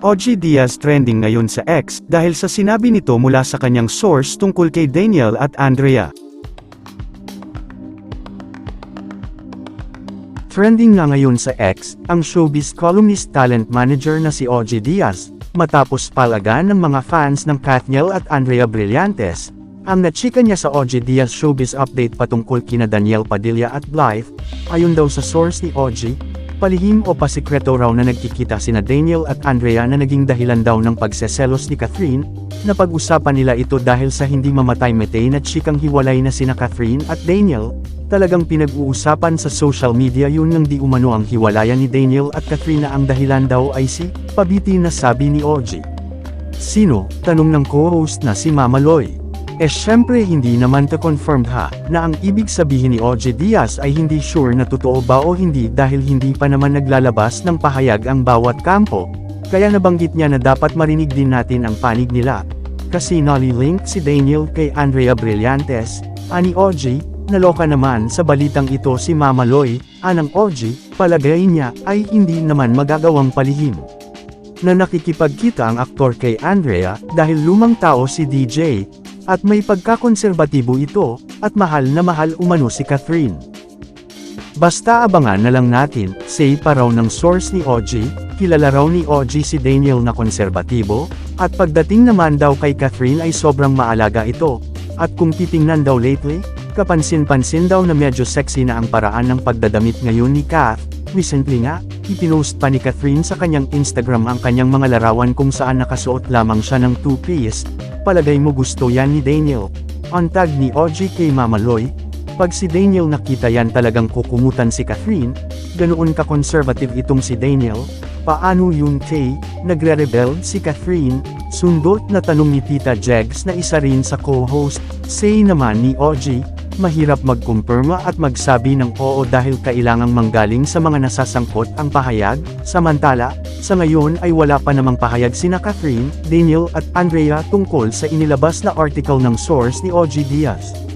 OG Diaz trending ngayon sa X dahil sa sinabi nito mula sa kanyang source tungkol kay Daniel at Andrea. Trending nga ngayon sa X, ang showbiz columnist talent manager na si OG Diaz, matapos palagan ng mga fans ng Katniel at Andrea Brillantes. Ang nachika niya sa OG Diaz showbiz update patungkol kina Daniel Padilla at Blythe, ayon daw sa source ni OG, palihim o pasikreto raw na nagkikita sina Daniel at Andrea na naging dahilan daw ng pagseselos ni Catherine, na pag-usapan nila ito dahil sa hindi mamatay-metay na chikang hiwalay na sina Catherine at Daniel, talagang pinag-uusapan sa social media yun ng di umano ang hiwalayan ni Daniel at Catherine na ang dahilan daw ay si, pabiti na sabi ni OG. Sino? Tanong ng co-host na si Mama Loy. Eh syempre hindi naman to confirmed ha, na ang ibig sabihin ni OJ Diaz ay hindi sure na totoo ba o hindi dahil hindi pa naman naglalabas ng pahayag ang bawat kampo, kaya nabanggit niya na dapat marinig din natin ang panig nila. Kasi nali-link si Daniel kay Andrea Brillantes, ani OJ, naloka naman sa balitang ito si Mama Loy, anang OJ, palagay niya ay hindi naman magagawang palihim na nakikipagkita ang aktor kay Andrea dahil lumang tao si DJ, at may pagkakonserbatibo ito, at mahal na mahal umano si Catherine. Basta abangan na lang natin, say pa raw ng source ni OG, kilala raw ni OG si Daniel na konserbatibo, at pagdating naman daw kay Catherine ay sobrang maalaga ito, at kung titingnan daw lately, kapansin-pansin daw na medyo sexy na ang paraan ng pagdadamit ngayon ni Kath, recently nga, ipinost pa ni Catherine sa kanyang Instagram ang kanyang mga larawan kung saan nakasuot lamang siya ng two-piece, palagay mo gusto yan ni Daniel. On tag ni OG kay Mama Loy, pag si Daniel nakita yan talagang kukumutan si Catherine, ganoon ka-conservative itong si Daniel, paano yun Tay, nagre-rebel si Catherine, sundot na tanong ni Tita Jegs na isa rin sa co-host, say naman ni OG, mahirap magkumpirma at magsabi ng oo dahil kailangang manggaling sa mga nasasangkot ang pahayag, samantala, sa ngayon ay wala pa namang pahayag sina Catherine, Daniel at Andrea tungkol sa inilabas na article ng source ni OG Diaz.